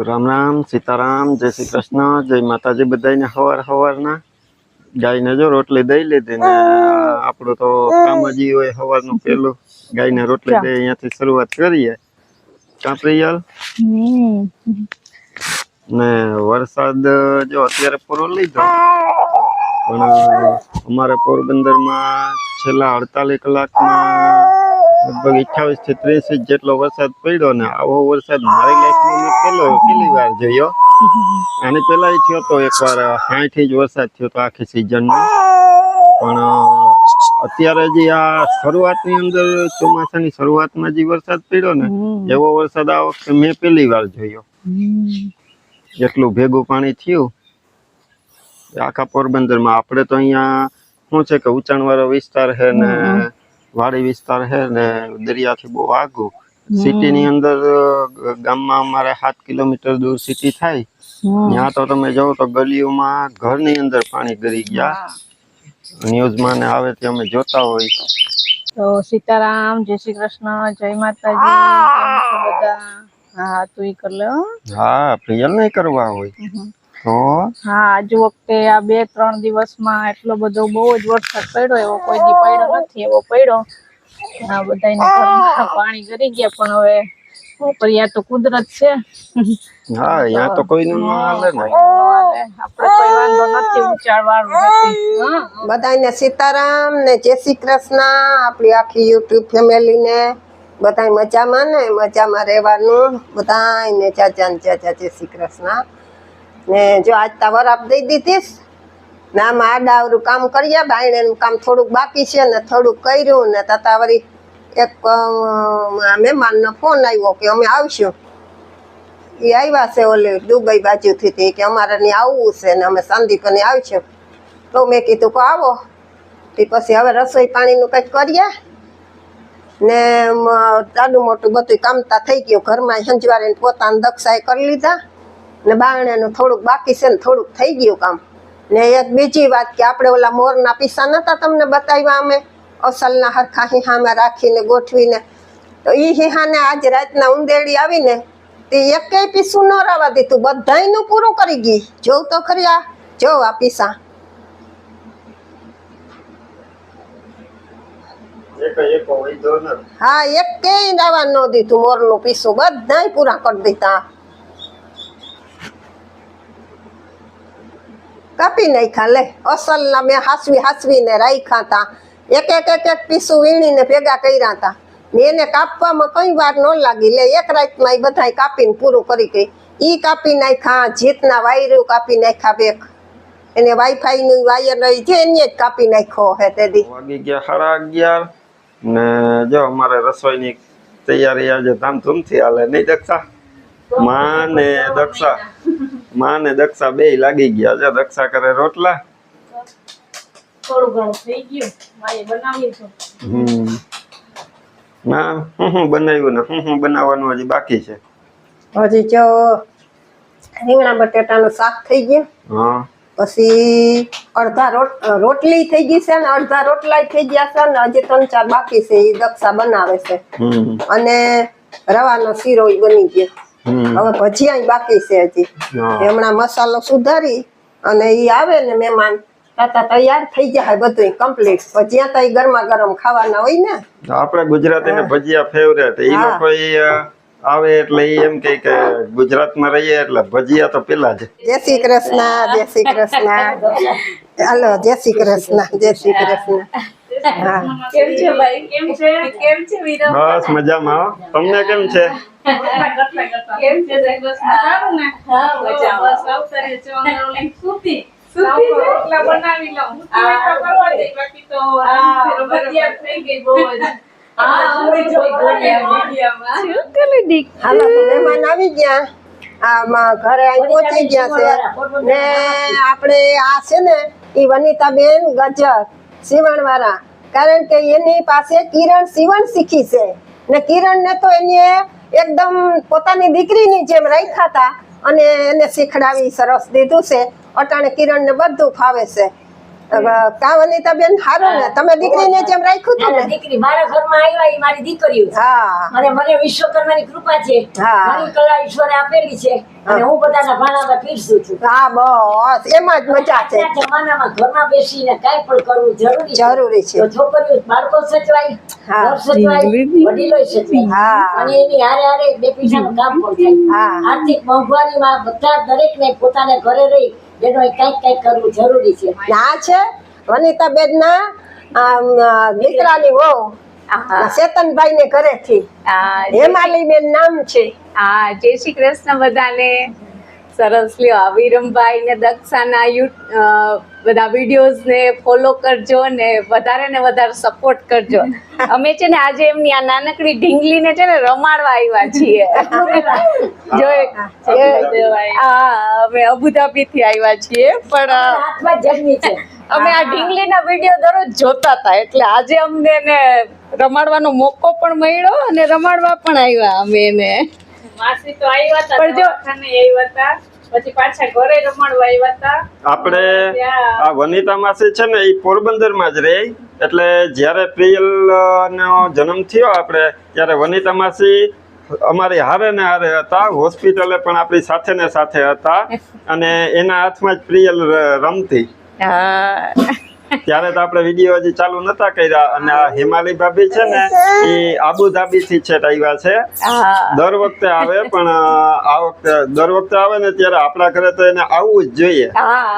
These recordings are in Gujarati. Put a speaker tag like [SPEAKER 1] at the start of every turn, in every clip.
[SPEAKER 1] તો રામ રામ સીતારામ જય શ્રી કૃષ્ણ જય માતાજી બધાને હવાર હવારના. ગાયને જો રોટલી દઈ લીધી ને આપણું તો કામજી હોય હવારનું પેલું ગાયને રોટલી દઈ અહીંયાથી શરૂઆત કરીએ. કાપરિયાલ ને વરસાદ જો અત્યારે પૂરો લીધો પણ અમારે પોરબંદરમાં છેલ્લા અડતાલીસ કલાકમાં લગભગ અઠાવીસથી ત્રીસ ઇંચ જેટલો વરસાદ પડ્યો ને આવો વરસાદ મારી લાઈફમાં મેં પેલો પહેલી વાર જોયો. આની પહેલા થયો તો એકવાર સાઠ ઇંચ વરસાદ થયો તો આખી સિઝનમાં. પણ અત્યારે જે આ શરૂઆતની અંદર ચોમાસાની શરૂઆતમાં જે વરસાદ પડ્યો ને એવો વરસાદ આ વખતે મેં પહેલી વાર જોયો. એટલું ભેગું પાણી થયું. આખા પોરબંદરમાં. આપણે તો અહીંયા શું છે કે ઉંચાણવાળો વિસ્તાર છે ને વાડી વિસ્તાર છે ને દરિયાથી બહુ આગું. સિટીની અંદર ગામમાં અમારે સાત કિલોમીટર દૂર સિટી થાય. ત્યાં તો તમે જાઓ તો ગલીઓમાં ઘરની અંદર પાણી ગરી ગયા. ન્યૂઝમાં ને આવે તે અમે જોતા હોય.
[SPEAKER 2] તો સીતારામ જય શ્રી કૃષ્ણ જય માતાજી બધા? હા તું ઈ કર લે હા.
[SPEAKER 1] પ્રિયલ નહીં કરવા હોય. તો
[SPEAKER 2] હા આજ વખતે આ બે ત્રણ દિવસમાં એટલો બધો બહુ જ વરસાદ પડ્યો એવો કોઈ દી પડ્યો નથી એવો પડ્યો. આ બધાને પાણી ગરી ગયા પણ હવે શું તો કુદરત છે.
[SPEAKER 1] હા અહીંયા તો કોઈનું ન હાલે ને.
[SPEAKER 2] આપણે કોઈ વાંધો નથી ઉચાળવાનું નથી.
[SPEAKER 3] બધાને સીતારામ ને જય શ્રી કૃષ્ણ આપણી આખી યુટ્યુબ ફેમિલીને. બધા મજામાં ને? મજામાં રહેવાનું. બધાને ચાચા ને ચાચા જય શ્રી કૃષ્ણ. ને જો આજ તાવર વરાપ દઈ દીધીશ ને આમાં આડાવરું કામ કર્યા બાયણેનું કામ થોડુંક બાકી છે ને થોડુંક કર્યું ને તતા વળી એક મહેમાનનો ફોન આવ્યો કે અમે આવશું. એ આવ્યા છે ઓલી દુબઈ બાજુથી તે કે અમારે ત્યાં આવવું છે ને અમે સંદીપને આવશું. તો મેં કીધું કે આવો. તે પછી હવે રસોઈ પાણીનું કંઈક કરીએ. ને મ, જાડું મોટું બધું કામતા થઈ ગયું. ઘરમાં સંજવારે પોતાના દક્ષાએ કરી લીધા. ને બારણેનું થોડુંક બાકી છે ને થોડુંક થઈ ગયું કામ. ને એક બીજી વાત કે આપણે ઓલા મોરના પીસા નતા તમને બતાવ્યા અમે? અસલના હરખા હિહામાં રાખીને ગોઠવીને. તો એ હિહાને આજ રાતના ઉંદેડી આવીને તે એકેય પીસું ન રવા દીધું. બધાયનું પૂરું કરી ગઈ. જોઉં તો ખરી આ. જો આ પીસા.
[SPEAKER 1] એક એક
[SPEAKER 3] હા એક કેય દાવા ન દીધું મોરનું પીસું. બધાય પૂરા કરી દીધા. કાપી નાખ્યા, લે, અસલના મેં હાસવી હાસવીને રાખ્યા હતા એક એક એક એક પીસું વીણીને ભેગા કર્યા હતા ને એને કાપવામાં કઈ વાર ન લાગી. લે, એક રાતમાં એ બધાય કાપીને પૂરું કરી ગઈ. ઈ કાપી નાખ્યા, જીતના વાયરું કાપી નાખ્યા બેક એને વાઈફાઈ નું વાયર રહી છે એને જ કાપી નાખ્યો હે તે દી
[SPEAKER 1] વાગી ગયા સાડા અગિયાર. ને જો અમારે રસોઈની તૈયારી આજે ધામધૂમથી હાલે. નહીં દક્ષા માં ને દક્ષા. માં ને દક્ષા બે લાગી ગયા. છે દક્ષા કરે રોટલા.
[SPEAKER 2] થોડું ઘણું થઈ ગયું. માએ બનાવ્યું છે.
[SPEAKER 1] હમ. ના હું હું બનાવ્યું ને હું હું બનાવવાનું હજી બાકી છે.
[SPEAKER 3] હજી જો રીંગણા બટેટાનું શાક થઈ ગયું.
[SPEAKER 1] હા.
[SPEAKER 3] પછી અડધા રોટલી થઈ ગઈ છે ને અડધા રોટલા થઈ ગયા છે ને હજી ત્રણ ચાર બાકી છે. એ દક્ષા બનાવે છે.
[SPEAKER 1] હમ.
[SPEAKER 3] અને રવાનો શીરો ય બની ગયો. હવે ભજીયા બાકી છે હજી. હમણાં મસાલો સુધારી અને ઈ આવે ને મહેમાન તાતા તૈયાર થઈ જાય બધું કમ્પ્લીટ ભજીયા તો ગરમા ગરમ ખાવાના હોય ને.
[SPEAKER 1] આપણે ગુજરાતીને ભજીયા ફેવરેટ લોકો આવે એટલે એમ કે કે ગુજરાતમાં રહીએ એટલે ભજીયા તો પેલા જ.
[SPEAKER 3] જય શ્રી કૃષ્ણ જય શ્રી કૃષ્ણ. હાલો જય શ્રી કૃષ્ણ જય શ્રી કૃષ્ણ.
[SPEAKER 2] કેમ છે ભાઈ? કેમ છે? કેમ છે વિરમ
[SPEAKER 1] બસ મજામાં તમને કેમ છે?
[SPEAKER 2] કેમ છે જય સારું ને? હા મજામાં. બસ અવસરે છો અંદર લઈને સૂતી સૂતી બનાવી લઉં. હું. કરવા દે. બાકી તો ફેરો બધિયા થઈ ગઈ બહુ જ. હા અમે જોઈ મીડિયામાં. ચૂકલી દીક
[SPEAKER 3] હાલો તો મહેમાન આવી ગયા. આમાં ઘરે અહીં પહોંચી ગયા છે. ને આપણે આ છે ને એ વનિતાબેન ગજર. સીવણવાળા કારણ કે એની પાસે કિરણ સીવણ શીખી છે. ને કિરણને તો એને એકદમ પોતાની દીકરીની જેમ રાખ્યા હતા અને એને શીખડાવી સરસ દીધું છે. અટાણે કિરણને બધું ફાવે છે. કા વનિતાબેન? હારું ને. તમે દીકરીને જેમ રાખ્યું હતું ને
[SPEAKER 4] દીકરી મારા ઘરમાં આવ્યા એ મારી દીકરીઓ
[SPEAKER 3] હા.
[SPEAKER 4] અને મને વિશ્વકર્માની કૃપા છે.
[SPEAKER 3] હા.
[SPEAKER 4] મારી કળા ઈશ્વરે આપેલી છે. અને હું બધાના ભાણામાં પીરસું છું.
[SPEAKER 3] હા બસ. એમાં જ મજા છે.
[SPEAKER 4] જમાનામાં ઘરમાં બેસીને કાંઈ પણ કરવું જરૂરી
[SPEAKER 3] જરૂરી છે.
[SPEAKER 4] છોકરીઓ બાળકો સચવાય
[SPEAKER 3] હા.
[SPEAKER 4] ઘર સચવાય વડીલો સચવાય.
[SPEAKER 3] હા.
[SPEAKER 4] અને એની હારે હારે બે પૈસાનું કામ પણ થાય.
[SPEAKER 3] હા.
[SPEAKER 4] આર્થિક મોંઘવારીમાં બધા દરેકને પોતાને ઘરે રહી બેનો કંઈક કંઈક કરવું જરૂરી છે.
[SPEAKER 3] આ છે. વનિતાબેન ના દીકરાની વહુ ચેતનભાઈ ને ઘરેથી.
[SPEAKER 5] આ
[SPEAKER 3] હેમાલીબેન નામ છે.
[SPEAKER 5] આ જય શ્રી કૃષ્ણ બધાને. સરસ લ્યો. આ વિરમભાઈ ને દક્ષાના યુ બધા વિડીયોઝ ને ફોલો કરજો ને વધારે ને વધારે સપોર્ટ કરજો. અમે છે ને આજે એમની આ નાનકડી ઢીંગલીને છે ને રમાડવા આવ્યા છીએ. જો હા અમે અબુધાબી થી આવ્યા છીએ પણ અમે આ ઢીંગલીના વીડિયો દરરોજ જોતા હતા એટલે આજે અમને એને રમાડવાનો મોકો પણ મળ્યો અને રમાડવા પણ આવ્યા અમે એને
[SPEAKER 2] માસી તો આવ્યા હતા
[SPEAKER 5] પણ જો-
[SPEAKER 2] આવ્યા હતા પછી પાછા ઘરે રમાડવા આવ્યા હતા.
[SPEAKER 1] આપણે આ વનિતા માસી છે ને એ પોરબંદરમાં જ રહે. એટલે જ્યારે પ્રિયલ નો જન્મ થયો આપણે ત્યારે વનિતા માસી અમારી હારે ને હારે હતા હોસ્પિટલે પણ આપણી સાથે ને સાથે હતા. અને એના હાથમાં જ પ્રિયલ રમતી.
[SPEAKER 5] હા.
[SPEAKER 1] ત્યારે તો આપણે વીડિયો હજી ચાલુ નતા કર્યા અને આ હિમાલી ભાભી છે ને એ આબુધાબી થી છેટ આવ્યા છે. દર વખતે આવે પણ આ વખતે દર વખતે આવે ને ત્યારે આપણા ઘરે તો એને આવવું જ જોઈએ.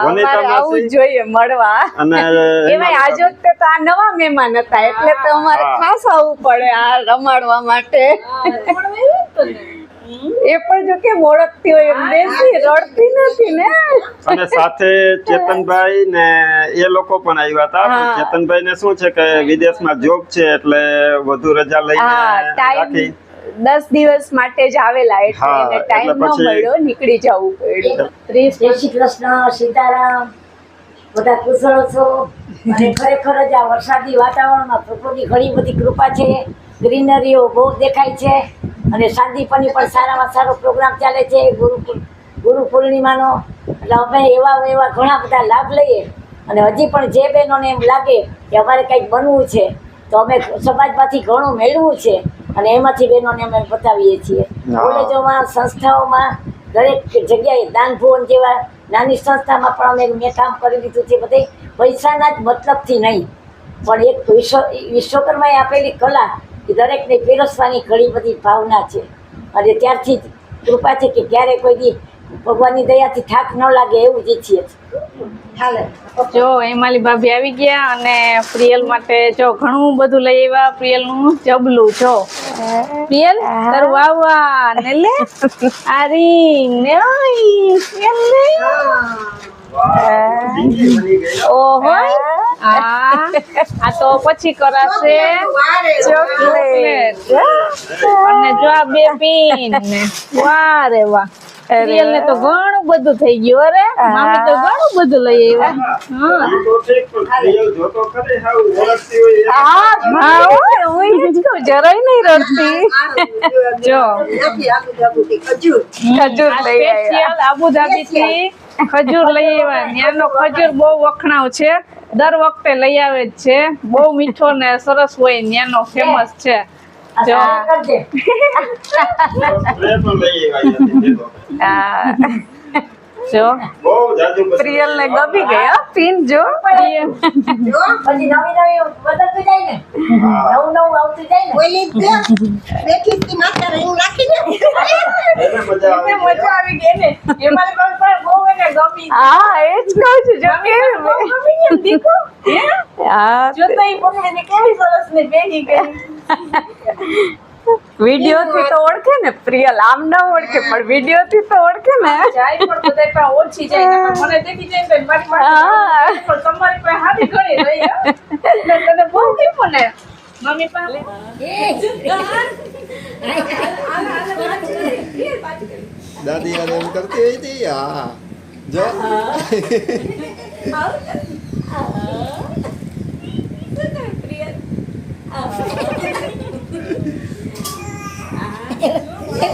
[SPEAKER 1] વનિતા આવવું
[SPEAKER 5] જ જોઈએ મળવા.
[SPEAKER 1] અને
[SPEAKER 5] એમાં આજ વખતે તો આ નવા મહેમાન હતા એટલે તો અમારે ખાસ આવવું પડે આ રમાડવા માટે. એ પણ જો કે ઓળખતી હોય એમ બેસી રડતી નથી ને.
[SPEAKER 1] અને સાથે ચેતનભાઈ ને એ લોકો પણ આવ્યા હતા. ચેતનભાઈ ને શું છે કે વિદેશમાં જોબ છે એટલે વધુ રજા લઈને રાખી.
[SPEAKER 5] દસ દિવસ માટે જ આવેલા એટલે એને ટાઈમ ન મળ્યો નીકળી જવું પડ્યું. ત્રીસ
[SPEAKER 4] જય શ્રી કૃષ્ણ સીતારામ બધા કુશળ છો અને ખરેખર જ આ વરસાદી વાતાવરણમાં પ્રકૃતિ ઘણી બધી કૃપા છે. ગ્રીનરીઓ બહુ દેખાય છે. અને શાંતિપની પણ સારામાં સારો પ્રોગ્રામ ચાલે છે ગુરુ ગુરુ પૂર્ણિમાનો. એટલે અમે એવા એવા ઘણા બધા લાભ લઈએ. અને હજી પણ જે બહેનોને એમ લાગે કે અમારે કંઈક બનવું છે તો અમે સમાજમાંથી ઘણું મેળવવું છે અને એમાંથી બહેનોને અમે બતાવીએ છીએ. કોલેજોમાં સંસ્થાઓમાં દરેક જગ્યાએ દાન ભુવન જેવા નાની સંસ્થામાં પણ અમે મેં કામ કરી દીધું છે બધે. પૈસાના જ મતલબથી નહીં પણ એક વિશ્વ વિશ્વકર્માએ આપેલી કલા એ દરેકને પીરસવાની ઘણી બધી ભાવના છે. અને ત્યારથી જ કૃપા છે કે ક્યારે કોઈ દી ભગવાનની દયાથી થાક ન લાગે એવું જ ઈચ્છીએ હાલે.
[SPEAKER 2] જો હિમાલી ભાભી આવી ગયા અને પ્રિયલ માટે જો ઘણું બધું લઈ આવ્યા. પ્રિયલનું જબલું જો. પ્રિયલ તારું વાવા ને લે. આરી ને. પ્રિયલ ઓહો આ આ તો પછી કરાશે ચોકલેટ. અને જો આ બે પીન. ને વાહ રે વાહ. પ્રિયલ ને તો ઘણું બધું થઈ ગયું અરે. મામી તો ઘણું બધું લઈ આવ્યા.
[SPEAKER 5] જરાય નહીં રડતી.
[SPEAKER 2] જો.
[SPEAKER 3] ખજૂર.
[SPEAKER 5] ખજૂર લઈ આવ્યા.
[SPEAKER 2] આબુધાબી થી ખજૂર લઈ આવ્યા ત્યાંનો ખજૂર બહુ વખણાવ છે દર વખતે લઈ આવે જ છે બહુ મીઠો ને સરસ હોય ત્યાંનો ફેમસ છે.
[SPEAKER 5] હા.
[SPEAKER 2] જો.
[SPEAKER 1] બહુ જાજુ બધું
[SPEAKER 5] પ્રિયલ ને ગમી ગયા પિન જો.
[SPEAKER 4] પછી નવી નવી બદલતું જાય ને. નવું નવું આવતું જાય ને.
[SPEAKER 3] ઓલી બેઠી હતી માથે ring રાખીને
[SPEAKER 1] એને મજા આવી
[SPEAKER 2] ગઈ ને. એમાં પણ બહુ એને ગમી.
[SPEAKER 5] હા એ જ કહું છું જો કેવી હા.
[SPEAKER 2] જોતા ઈ પકડે ને કેવી સરસ ને બેહી ગઈ
[SPEAKER 5] વીડિયો થી તો ઓળખે ને પ્રિયલ આમ ના ઓળખે પણ વિડિયો થી તો ઓળખે ને.
[SPEAKER 2] જાય પણ ઓછી જાય મને દેખી જાય તો મારી પાસે પણ તમારી પાસે હારી ઘણી રહી એટલે તને બહુ ગમ્યું ને? મમ્મી પાસે
[SPEAKER 6] દાદી યાર એમ કરતી હોય હતી હા જો.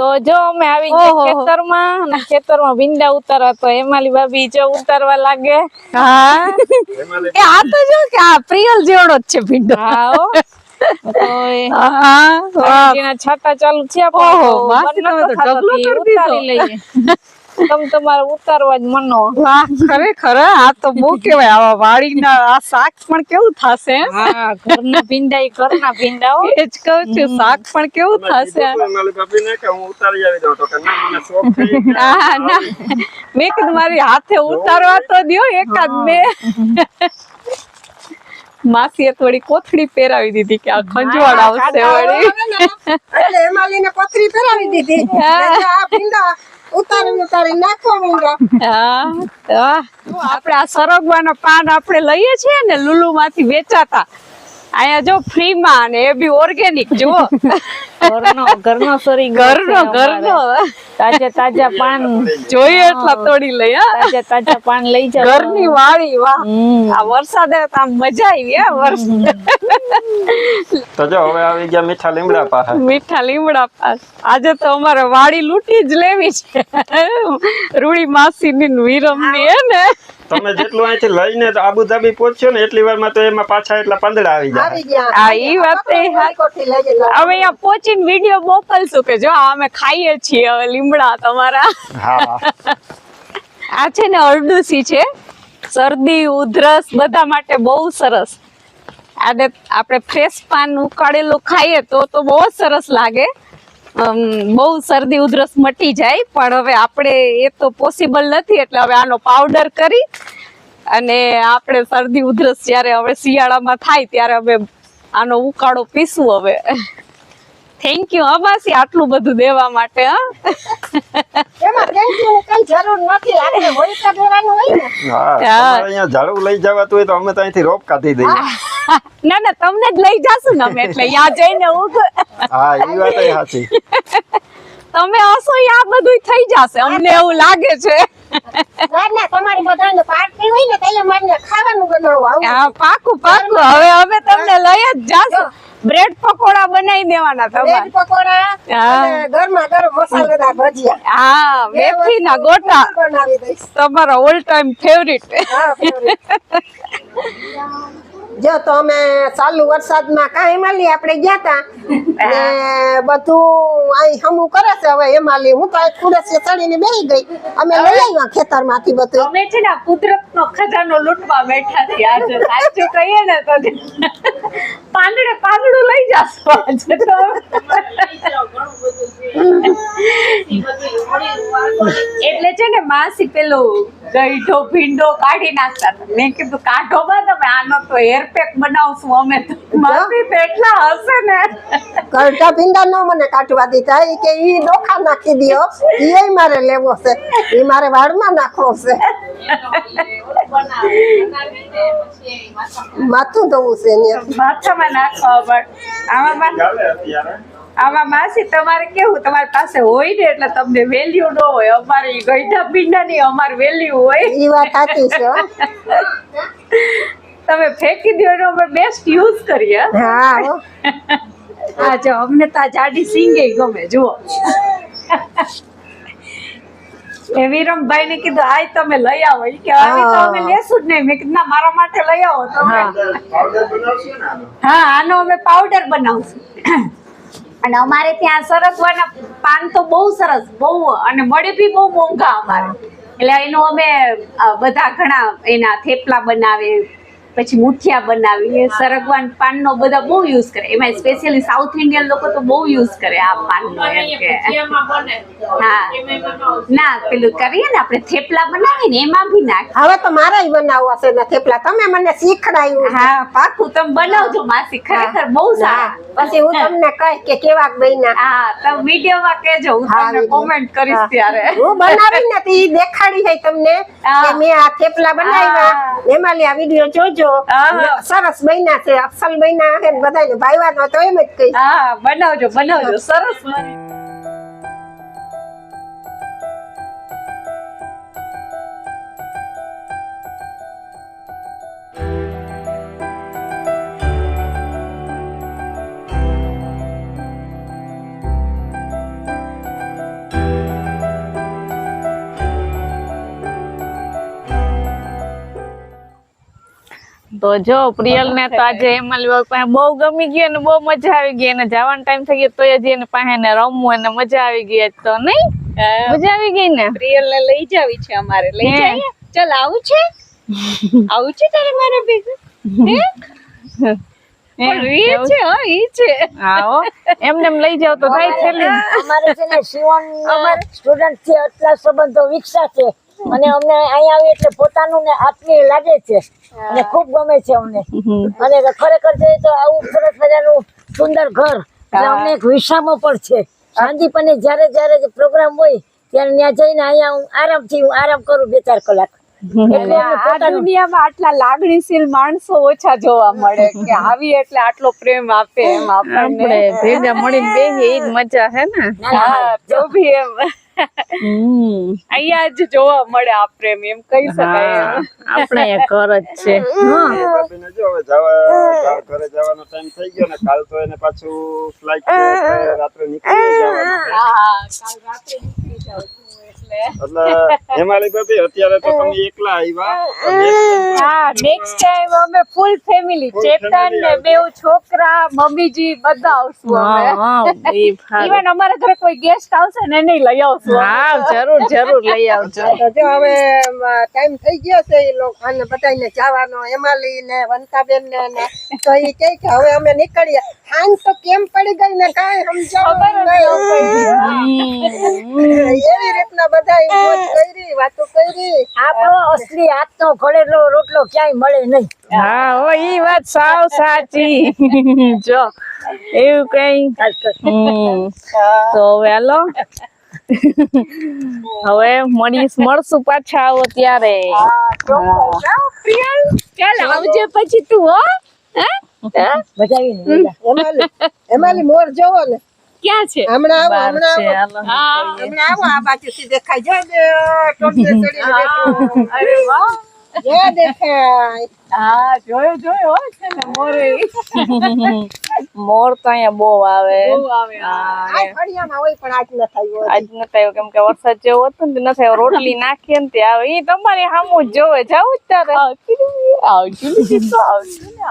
[SPEAKER 2] તો જો અમે આવી ગયા ખેતરમાં અને ખેતરમાં ભીંડા ઉતારવા તો હેમાલી ભાભી જો ઉતારવા લાગે.
[SPEAKER 5] હા? એ આ તો જો કે આ પ્રિયલ જેવડો જ છે ભીંડો.
[SPEAKER 2] હા છાતા ચાલુ છે
[SPEAKER 5] તમે
[SPEAKER 2] તમારે ઉતારવા જ મનો.
[SPEAKER 5] વાહ ખરેખર? આ તો બહુ કેવાય આવા વાડીના આ શાક પણ કેવું થશે હા?
[SPEAKER 2] ઘરના ભીંડા ઈ ઘરના ભીંડા હો.
[SPEAKER 5] એ જ કહું છું શાક પણ કેવું થશે?
[SPEAKER 1] મારી ભાભીને કે હું ઉતારી આવી દઉં તો કે ના મને શોખ થઈ ગયો.
[SPEAKER 5] ના. મેં કીધું મારી હાથે ઉતારવા તો દ્યો એકાદ બે. માસીએ થોડી કોથળી પહેરાવી દીધી કે આ ખંજવાળ આવશે વળી.
[SPEAKER 3] એટલે એમાં લઈને કોથળી પહેરાવી દીધી. આ ભીંડા ઉતારી ઉતારી નાખવા માંડ્યા
[SPEAKER 5] આપણે પાન આપણે લઈએ છીએ ને લુલુ માંથી વેચાતા. અહીંયા જો ફ્રી માં એ બી ઓર્ગેનિક જુઓ.
[SPEAKER 2] ઘરનો ઘરનો સોરી
[SPEAKER 5] ઘરનો ઘરનો
[SPEAKER 2] તાજા તાજા પાન
[SPEAKER 5] જોઈએ એટલા તોડી લઈ હા
[SPEAKER 2] તાજા તાજા પાન લઈ જાવ
[SPEAKER 5] ઘરની વાળી વાહ આ વરસાદે તો આમ મજા આવી હે વર્ષ
[SPEAKER 1] તો જો હવે આવી ગયા મીઠા લીમડા પાસે
[SPEAKER 5] મીઠા લીમડા પાસ આજે તો અમારે વાડી લૂંટી જ લેવી છે રૂડી માસી ની વિરમની હે ને
[SPEAKER 1] તમે જેટલું અહીંથી લઈને આબુધાબી પહોંચ્યો ને એટલી વારમાં તો એમાં પાછા એટલા પાંદડા આવી જાય
[SPEAKER 3] આવી
[SPEAKER 5] આ ઈ વાત હવે અહીંયા પહોંચીને વીડિયો મોકલશું કે જો અમે ખાઈએ છીએ હવે લીમડા તમારા. આ છે ને અરડુસી છે. શરદી ઉધરસ બધા માટે બહુ સરસ. આને આપણે ફ્રેશ પાન ઉકાળેલું ખાઈએ તો તો બહુ સરસ લાગે. અમ, બહુ શરદી ઉધરસ મટી જાય પણ હવે આપણે એ તો પોસિબલ નથી એટલે હવે આનો પાવડર કરી અને આપણે શરદી ઉધરસ જ્યારે હવે શિયાળામાં થાય ત્યારે હવે આનો ઉકાળો પીસવું હવે. થેન્ક યુ અબાસી આટલું બધું દેવા માટે હા?
[SPEAKER 3] એમાં થેન્ક યુ કઈ જરૂર નથી. આપણે હોય તો દેવાનું હોય ને.
[SPEAKER 1] હા તમારે અહીંયા ઝાડવું લઈ જવાતું હોય તો અમે તો અહીંથી રોપ કાઢી દઈએ.
[SPEAKER 5] ના ના તમને જ લઈ જાશું ને અમે એટલે યા જઈને ઉગ.
[SPEAKER 1] હા એ વાત સાચી.
[SPEAKER 5] તમે હશો આ બધું થઈ જશે. અમને એવું લાગે છે.
[SPEAKER 3] ના તમારી બધાને પાર્ટી હોય ને તૈયાર ખાવાનું બનાવવું આવું.
[SPEAKER 5] હા પાકું પાકું. હવે અમે તમને લઈ જ જાશું. બ્રેડ પકોડા બનાવી દેવાના
[SPEAKER 3] બ્રેડ
[SPEAKER 5] તમારે
[SPEAKER 3] પકોડા અને ગરમા ગરમ મસાલેદાર ભજીયા.
[SPEAKER 5] હા મેથી ના ગોટા.
[SPEAKER 3] બનાવી દઈશ.
[SPEAKER 5] તમારા ઓલ ટાઈમ ફેવરિટ
[SPEAKER 3] હા. જો તો અમે ચાલુ વરસાદમાં કાંઈ માલી આપણે ગયા તા. ને બધું અહીં હમું કરે છે હવે હિમાલી હું તો આ ખુરશીએ ચડીને બેસી ગઈ. અમે લઈ આવ્યા ખેતરમાંથી બધું.
[SPEAKER 5] અમે છે ને કુદરતનો ખજાનો લૂંટવા બેઠા છીએ આજે. સાચું કહીએ ને તો પાંદડે પાંદડું લઈ જાશો આજે તો. એટલે છે ને માસી પેલું ગઈઢો ભીંડો કાઢી નાખતા હતા. મેં કીધું કાઢો બા તમે આનો તો હેર પેક બનાવશું અમે તો. માસી તો એટલા હશે ને.
[SPEAKER 3] કરટા ભીંડા ન મને કાઢવા દીધા. એ કે ઈ ડોખા નાખી દ્યો. એ મારે લેવો છે. ઈ મારે વાળમાં નાખવો છે. માથું ધોવું છે
[SPEAKER 5] માથામાં નાખવા પણ આમાં આમાં માસી તમારે કેવું? તમારી પાસે હોય ને એટલે તમને વેલ્યુ ન હોય. અમારે ગઈઢા ભીંડા ની અમારે વેલ્યુ હોય.
[SPEAKER 3] એ વાત સાચી છે
[SPEAKER 5] તમે ફેંકી દો એનો અમે બેસ્ટ યુઝ કરીએ
[SPEAKER 3] હા. આ
[SPEAKER 5] હા. જો અમને તો આ જાડી સિંગે ગમે જુઓ. એ વિરમભાઈ ને કીધું આય તમે લઈ આવો. એ કે આવી તો અમે લેશું જ નહીં. મેં કીધું ના મારા માટે લઈ આવો. તમે હા. આનો? અમે પાવડર બનાવશું. અને અમારે ત્યાં સરસવાના પાન તો બહુ સરસ, બહુ, અને મળે બી બહુ મોંઘા અમારે. એટલે એનું અમે બધા ઘણા એના થેપલા બનાવે પછી મુઠિયા બનાવીએ સરગવાન પાનનો બધા બહુ યુઝ કરે. એમાં સ્પેશિયલી સાઉથ ઇન્ડિયન લોકો તો બહુ યુઝ કરે આ પાનનો એમ કે. હા. ના પેલું કરીએ ને આપણે થેપલા બનાવીએ ને એમાં બી નાખ
[SPEAKER 3] હવે તો મારે બનાવવા છે ને થેપલા. તમે મને શીખડાયું
[SPEAKER 5] હા પાકું તમે બનાવજો માસી ખરેખર બહુ
[SPEAKER 3] હા.
[SPEAKER 5] સારા.
[SPEAKER 3] પછી હું તમને કહીશ કે કેવા બન્યા.
[SPEAKER 5] હા તમે વિડીયોમાં કહેજો હું
[SPEAKER 3] હા,
[SPEAKER 5] તમને કોમેન્ટ કરીશ ત્યારે.
[SPEAKER 3] હું બનાવી ને તો દેખાડી છે તમને કે મેં આ થેપલા બનાવ્યા. એમાં લે આ વીડિયો જોજો.
[SPEAKER 5] હા.
[SPEAKER 3] સરસ બન્યા છે અસલ બન્યા છે બધાને ભાઈવાનો તો એમ જ કહીશ
[SPEAKER 5] હા બનાવજો બનાવજો સરસ બને.
[SPEAKER 2] તો જો પ્રિયલ ને તો આજે હેમલ પાસે બહુ ગમી ગયું અને બહુ મજા આવી ગઈ અને જવાનો ટાઈમ થઈ ગયો તો હજી એને પાસે ને રમવું અને મજા આવી ગઈ તો નહીં? મજા આવી ગઈ ને?
[SPEAKER 5] પ્રિયલ ને લઈ જાવી છે અમારે. લઈ જઈએ? ચલ આવું છે? આવું છે તારે મારા ભેગું? છે હો છે.
[SPEAKER 2] એમને એમ લઈ જાવ તો થાય થેલી
[SPEAKER 4] અમારે છે ને સીવણ સ્ટુડન્ટથી એટલા સંબંધો વિકસા છે અને અમને અહીંયા આવી એટલે પોતાનું ને આત્મીય લાગે છે. અને ખૂબ ગમે છે અમને. અને ખરેખર છે તો આવું સરસ મજાનું સુંદર ઘર. એટલે અમને એક વિસામો પણ છે. સાંદીપને જ્યારે જ્યારે પ્રોગ્રામ હોય ત્યારે ત્યાં જઈને અહીંયા હું આરામથી હું આરામ કરું બે ચાર કલાક. એટલે
[SPEAKER 5] આ દુનિયામાં આટલા લાગણીશીલ માણસો ઓછા જોવા મળે કે આવી એટલે આટલો પ્રેમ આપે એમ આપણને.
[SPEAKER 2] ભેગા મળીને બેહી એ જ મજા હે ને?
[SPEAKER 5] હા જો ભી એમ.
[SPEAKER 2] હમ.
[SPEAKER 5] અહીંયા જ જોવા મળે આ પ્રેમ એમ કહી શકાય.
[SPEAKER 2] આપણે એ ઘર જ છે.
[SPEAKER 1] જો હવે જવા ઘરે જવાનો ટાઈમ થઈ ગયો ને કાલ તો એને પાછું ફ્લાઇટ રાત્રે નીકળી જવાનું
[SPEAKER 5] હા કાલ રાત્રે નીકળી છું. એટલે.
[SPEAKER 1] હેમાલી ભાભી અત્યારે તો તમે એકલા આવ્યા.
[SPEAKER 5] હા નેક્સ્ટ ટાઈમ અમે ફૂલ ફેમિલી ચેતન ને બેઉ છોકરા મમ્મીજી બધા આવશું અમે.
[SPEAKER 2] હા ઈ
[SPEAKER 5] અમારા ઘરે કોઈ ગેસ્ટ આવશે ને એને લઈ આવશું
[SPEAKER 2] હા જરૂર જરૂર લઈ આવજો.
[SPEAKER 3] તો હવે ટાઈમ થઈ ગયો છે એ લોકો અને બધાને જવાનો હેમાલી ને વંતાબેન ને ને. તો એ કહે કે હવે અમે નીકળીએ. હાન તો કેમ પડી ગઈ ને કાંઈ સમજાવું નહીં એવી રીતના બધા કરી વાતો કરી.
[SPEAKER 4] આપણો અસલી હાથનો ઘડેલો રોટલો ક્યાંય મળે નહીં.
[SPEAKER 2] હા હો ઈ વાત સાવ સાચી. જો એવું કઈ. તો હવે હાલો. હવે મળીશ મળશું પાછા આવો ત્યારે.
[SPEAKER 5] ચાલ આવજે પછી તું હો. હે?
[SPEAKER 4] એમાં
[SPEAKER 3] એમાલી એમાલી મોર જોવો ને.
[SPEAKER 5] ક્યાં છે?
[SPEAKER 3] હમણાં આવો હમણાં આવો. હમણાં આવો આ બાજુથી દેખાય. જો ટોટલે
[SPEAKER 5] અરે વાહ.
[SPEAKER 3] જો દેખાય.
[SPEAKER 5] હા જોયો જોયો છે ને મોરે.
[SPEAKER 2] મોર તો અહીંયા બહુ આવે.
[SPEAKER 5] બહુ આવે
[SPEAKER 2] હા,
[SPEAKER 3] આ ફળિયામાં હોય પણ આજ ન થાય
[SPEAKER 2] આજ ન થાય કેમ કે વરસાદ જેવો હતો ને ન થાય રોટલી નાખીએ ને તે આવે. ઈ તમારી સામું જ જોવે. જાવું જ તારે.
[SPEAKER 5] આવજો આવજો ને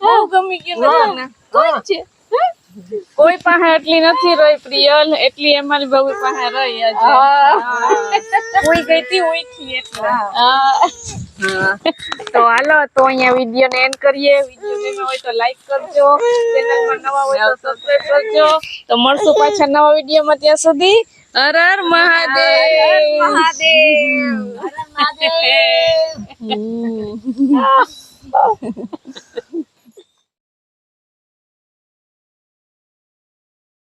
[SPEAKER 2] બહુ ગમી ગયું ને તને.
[SPEAKER 5] છે?
[SPEAKER 2] કોઈ પાસે એટલી નથી રહી પ્રિયલ એટલી અમારી બહુ પાસે રહી આજે ઉઈ ગઈ હતી થી એટલે. તો હાલો તો અહીંયા વીડિયો ને એન્ડ કરીએ. વીડિયો ગમ્યો હોય તો લાઈક કરજો. ચેનલમાં નવા હોય તો સબસ્ક્રાઇબ કરજો. તો મળશું પાછા નવા વીડિયો માં ત્યાં સુધી. હર હર મહાદેવ.
[SPEAKER 5] મહાદેવ.
[SPEAKER 2] હમ.